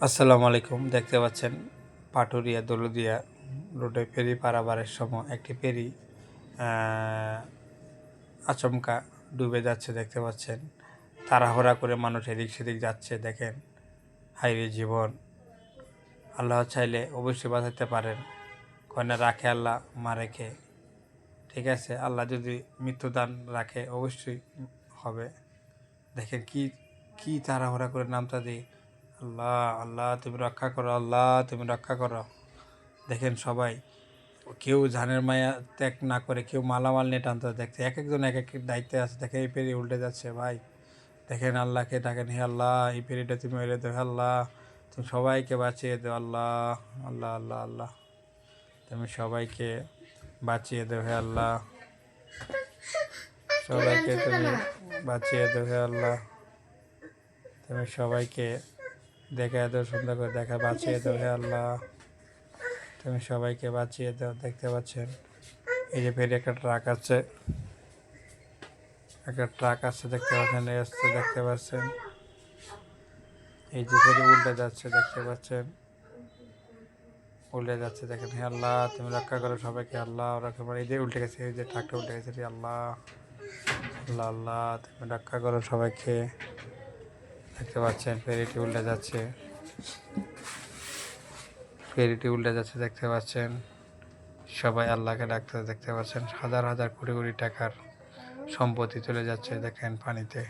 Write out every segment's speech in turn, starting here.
আসসালামু আলাইকুম। দেখতে পাচ্ছেন পাটুরিয়া দৌলদিয়া রোডে ফেরি পারাবারের সময় একটি ফেরি আচমকা ডুবে যাচ্ছে দেখতে পাচ্ছেন। তাড়াহড়া করে মানুষ এদিক সেদিক যাচ্ছে, দেখেন হাইরে জীবন। আল্লাহ চাইলে অবশ্যই বাঁচাতে পারেন। কয়না রাখে আল্লাহ, মা রেখে। ঠিক আছে, আল্লাহ যদি মৃত্যুদান রাখে অবশ্যই হবে। দেখেন কি কি তাড়াহুড়া করে নামটা দিই আল্লাহ আল্লাহ, তুমি রক্ষা করো, আল্লাহ, তুমি রক্ষা করো। দেখেন সবাই, কেউ ধানের মায়া ত্যাগ না করে কেউ মালামাল নিয়ে টানতে দেখতে এক একজন এক এক দায়িত্বে আছে। দেখে এই পেরি উল্টে যাচ্ছে, ভাই। দেখেন আল্লাহকে ডাকেন, হে আল্লাহ, এই পেরিটা তুমি দেও, হে আল্লাহ। তুমি সবাইকে বাঁচিয়ে দেও, আল্লাহ আল্লাহ আল্লাহ আল্লাহ। তুমি সবাইকে বাঁচিয়ে হে আল্লাহ। সবাইকে তুমি বাঁচিয়ে হে আল্লাহ। তুমি সবাইকে দেখে এত সুন্দর করে দেখা বাঁচিয়ে দাও হে আল্লাহ। তুমি সবাইকে বাঁচিয়ে দাও, দেখতে পাচ্ছেন? এই যে ফের একটা ট্রাক আছে। একটা ট্রাক আছে, দেখতে পাচ্ছেন? আসছে, দেখতে পাচ্ছেন? এই যে ফেরি উল্টে যাচ্ছে, দেখতে পাচ্ছেন? উল্টে যাচ্ছে, দেখেন হে আল্লাহ, তুমি রক্ষা করো সবাইকে, আল্লাহ, রক্ষা করো। এই যে উল্টে গেছে, এই যে ট্রাকটা উল্টে গেছে আল্লাহ। আল্লাহ আল্লাহ, তুমি রক্ষা করো সবাইকে। দেখতে পাচ্ছেন ফেরিটি উল্টে যাচ্ছে। ফেরিটি উল্টে যাচ্ছে, দেখতে পাচ্ছেন। সবাই আল্লাহকে ডাকতে দেখতে পাচ্ছেন। হাজার হাজার কোটি কোটি টাকার সম্পত্তি চলে যাচ্ছে, দেখেন পানিতে।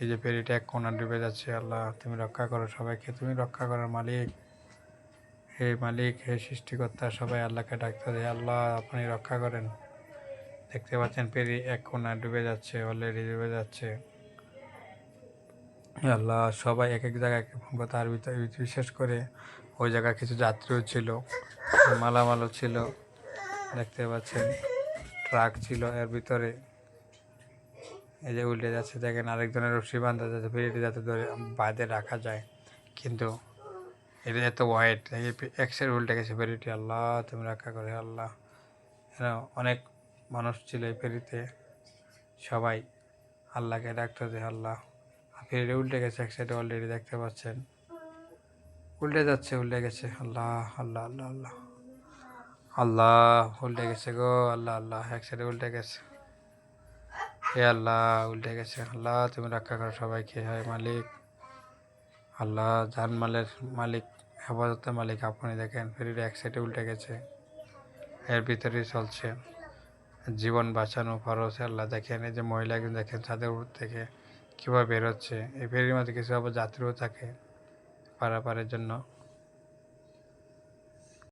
এই যে ফেরিটা এক কোনা ডুবে যাচ্ছে, আল্লাহ, তুমি রক্ষা করো সবাইকে, তুমি রক্ষা করার মালিক। হে মালিক, হে সৃষ্টিকর্তা, সবাই আল্লাহকে ডাকতে দেয় আল্লাহ, আপনি রক্ষা করেন। দেখতে পাচ্ছেন, ফেরি এক কোনা ডুবে যাচ্ছে, অলরেডি ডুবে যাচ্ছে। হে আল্লাহ, সবাই এক এক জায়গায় তার ভিতরে বিশেষ করে ওই জায়গায় কিছু যাত্রীও ছিল, মালামালও ছিল, দেখতে পাচ্ছেন, ট্রাক ছিল এর ভিতরে। এই যে উল্টে যাচ্ছে, দেখেন আরেকজনের রশি বান্ধা যাচ্ছে, ফেরিটি যাতে ধরে বাঁধে রাখা যায়। কিন্তু এটা এত ওয়াইড এক সাইড উল্টে গেছে ফেরিটি। আল্লাহ, তুমি রক্ষা করে আল্লাহ। অনেক মানুষ ছিল এই ফেরিতে। সবাই আল্লাহকে ডাকতে দেয় আল্লাহ। ফেরিটা উল্টে গেছে এক সাইডে অলরেডি দেখতে পাচ্ছেন। উল্টে যাচ্ছে, উল্টে গেছে। আল্লাহ আল্লাহ আল্লাহ আল্লাহ। আল্লাহ, উল্টে গেছে গো। আল্লাহ আল্লাহ, এক সাইডে উল্টে গেছে। হে আল্লাহ, উল্টে গেছে। আল্লাহ, তুমি রক্ষা করো সবাইকে। হয় মালিক। আল্লাহ, জানমালের মালিক, হেফাজতের মালিক আপনি দেখেন ফেরিটা এক সাইডে উল্টে গেছে। এর ভিতরেই চলছে। জীবন বাঁচানো ফরজ। আল্লাহ দেখেন, এই যে মহিলা একজন দেখেন, ছাদের উপর থেকে। কীভাবে বেরোচ্ছে? এই ফেরির মধ্যে কিছু আবার যাত্রীও থাকে পারাপারের জন্য।